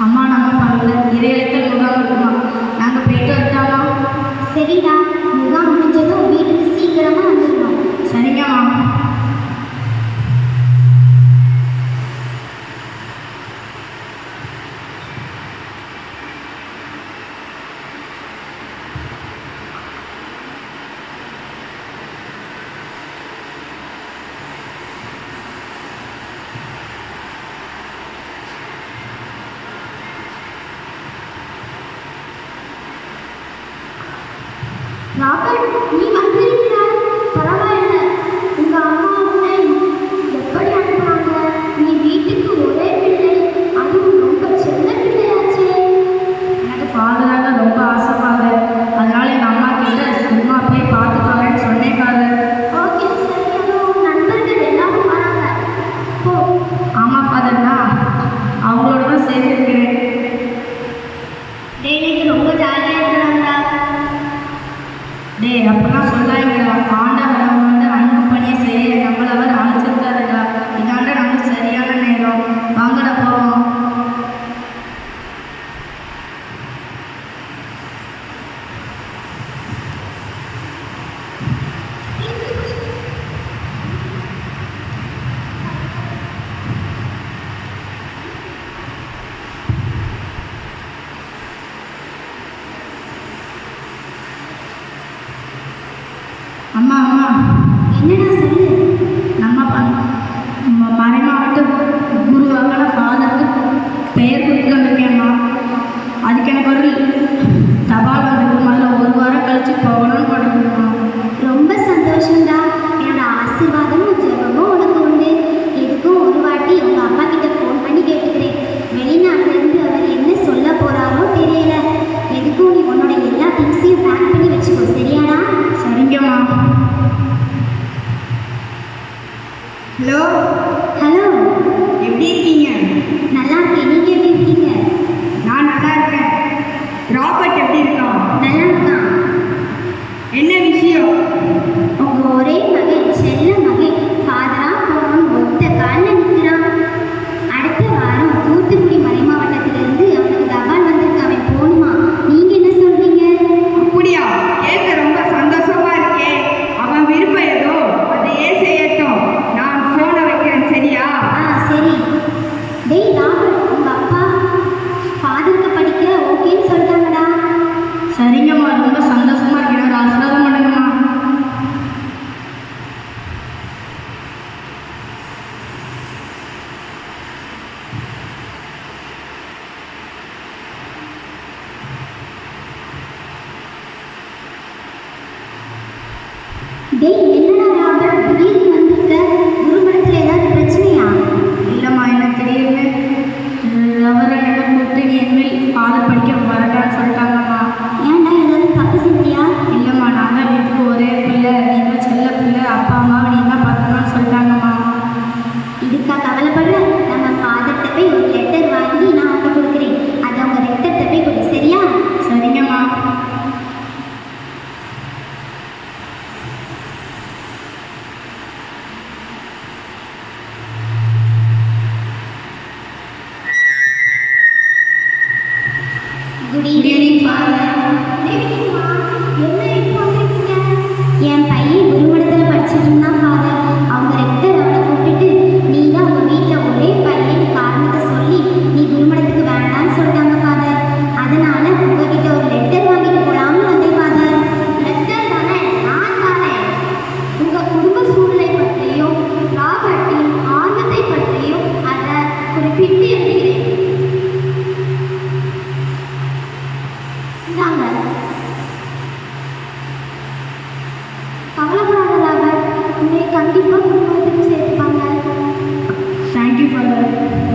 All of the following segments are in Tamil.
அம்மா நம்ம பண்ணல நிறைய இடத்துல முகாம் இருக்குமா? நாங்கள் போயிட்டு வந்தாமா சரிடா. ராபர்ட் நீ வந்திருக்கிறாய் பரவாயில்ல உங்க அம்மா உன்னை எப்படி அனுப்புறாங்க நீ வீட்டுக்கு ஒரே பிள்ளை அதுவும் ரொம்ப சின்ன பிள்ளையாச்சே எனக்கு ஃபாதராக ரொம்ப ஆசைப்பாங்க அதனால எங்க அம்மா கிட்ட சும்மா போய் பார்த்துக்காங்கன்னு சொன்னேக்காங்க ஓகே சார் நண்பர்கள் எல்லாரும் வராங்க. ஓ ஆமா ஃபாதர் நான் அவங்களோட தான் சேர்ந்துருக்கிறேன். டெய்லிக்கு ரொம்ப ஜாலியாக இருக்கிறாங்க. அப்படிலாம் சொல்கிறாங்க ஆண்டவரை வந்து அம்மா அம்மா. என்னடா சொல்லு நம்ம பண்ண ஹலோ ஹலோ எப்படி இருக்கீங்க? நல்லா They Amen.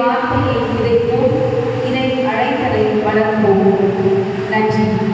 வார்த்தையை விதைப்போம் இதை அழைத்தலை வளர்ப்போம் நன்றி.